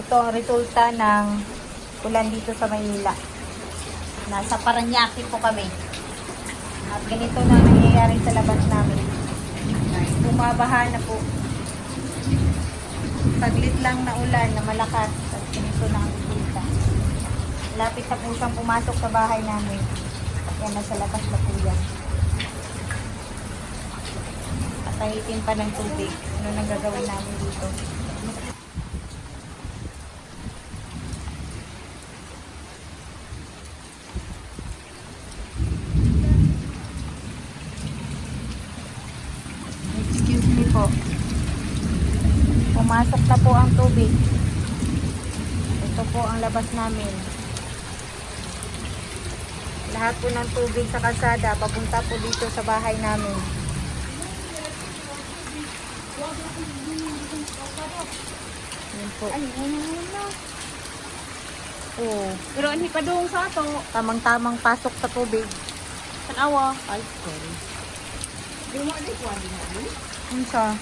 Ito ang resulta ng ulan dito sa Maynila. Nasa Paranaque po kami. At ganito na ang nangyayari sa labas namin. Bumabaha na po. Saglit lang na ulan na malakas. At ganito na ang resulta. Lapit na po siyang pumasok sa bahay namin. Yan, nasa labas na po yan. Patahitin pa ng tubig. Ano nang gagawin namin dito? Po. Pumasok na po ang tubig. Ito po ang labas namin. Lahat po ng tubig sa kalsada, papunta po dito sa bahay namin. Yan po. Ay, ano na. Oo. Pero hindi pa doon sa ato. Tamang-tamang pasok sa tubig. Tanawa. Ay, sorry. Di mo, di ko, di mo. 감啥.